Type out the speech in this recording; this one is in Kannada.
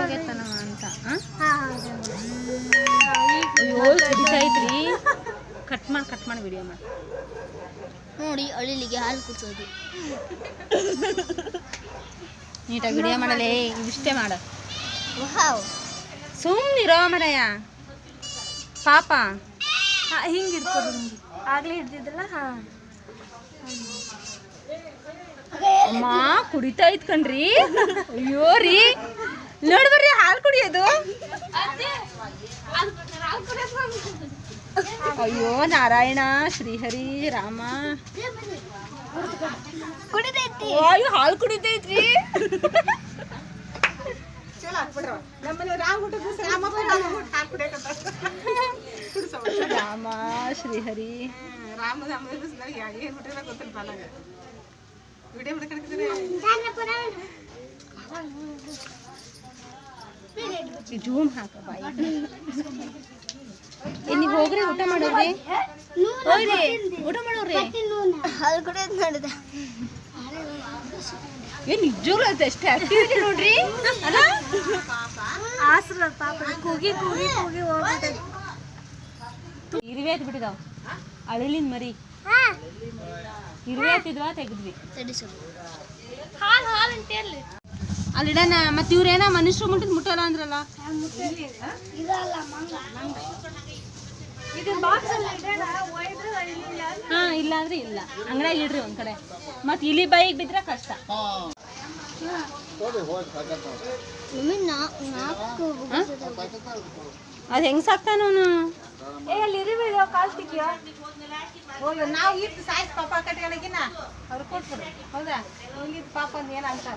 ಹೋಗೈತನ ಅಂತ ಅಯ್ಯೋ ಕಟ್ ಮಾಡಿ ಕಟ್ ಮಾಡಿ ವಿಡಿಯೋ ಮಾಡಿ. ನೋಡಿ ಅಳಿಲಿಗೆ ಹಾಲು ಕುಡಿಸೋದು ನೀಟಾಗಿ ವಿಡಿಯೋ ಮಾಡಲೇ ಇಷ್ಟೇ ಮಾಡ. ಸುಮ್ನಿರೋ ಸುಮ್ಮನಿರೋ ಮರಯ್ಯ. ಪಾಪ. ಹಿಂಗೆ ಹಿಡ್ಕೋದು ಹಿಂಗೆ ಆಗ್ಲೇ ಹಿಡ್ದಿದ್ದಲ್ಲ? ಹಾ. ಅಮ್ಮ ಕುಡಿತಾ ಕಣ್ರಿ. ಅಯ್ಯೋ ರೀ. ನೋಡ್ ಬರ್ರಿ ಹಾಲು ಕುಡಿಯೋದು ಅಯ್ಯೋ ನಾರಾಯಣ ಶ್ರೀಹರಿ ರಾಮ. ಅಯ್ಯೋ ಹಾಲು ಕುಡಿತೈತ್ರಿ. ರಾಮ ಶ್ರೀಹರಿ. ಜೂಮ್ ಹಾಕ ಬಾಯಿ. ನೀವು ಹೋಗ್ರಿ? ಊಟ ಮಾಡೋರಿ ಹೋಗ್ರಿ. ಊಟ ಮಾಡೋರಿ ಏನ್ ನಿಜವಾಗ್ಲೂ ಅದು ಎಷ್ಟು ಆಕ್ಟಿವಿಟಿ ನೋಡ್ರಿ. ಅಲ್ಲ? ಆಸ್ರ ಪಾಪ. ಕೂಗಿ ಕೂಗಿ ಕೂಗಿ ಹೋಗ್ಬಿಟ್ಟೈತಿ ಇರುವೆ ಬಿಟ್ಟಿದಾವ ಅಳಲಿನ್ ಮರಿ. ಇರುವೆ ಎತ್ತಿದ್ವಾ ತೆಗೆದ್ವಿ ತಡಿಸು ಹಾಲು ಹಾಲು ಅಂತ ಎಲ್ಲಿ ಅಲ್ಲಿಡನ ಮತ್ತೆ ಇವ್ರೇನ ಮನುಷ್ಯರು ಮುಟ್ಟಿದ್ ಮುಟ್ಟಲ್ಲ ಅಂದ್ರಲ್ಲ? ಹಾ ಇಲ್ಲ ಅಂದ್ರೆ. ಇಲ್ಲ. ಅಂಗಡಿಯಾಗ ಇಡ್ರಿ ಒಂದ್ ಕಡೆ. ಮತ್ ಇಲಿ ಬೈಗ್ ಬಿದ್ರೆ ಕಷ್ಟ. ಅದ್ ಹೆಂಗ್ ಸಾಕ್ತಾನ ಅವನು? ಏ ಅಲ್ಲಿ ಇರಿಬಿಡು ಕಾಲ್ ತಿಕ್ಕಿಯೋ ನಾವು ಇತ್ತು ಸಾಯ್ಸ್ ಪಾಪ ಕಟ್ಟಿಗಳಿಗಿನ್ನ ಅವ್ರು ಕೊಟ್ಬಿಡು ಹೌದಾ? ಹೋಗಿದ್ ಪಾಪ ಅಂದ್ ಏನ್ ಅಂತಾರ?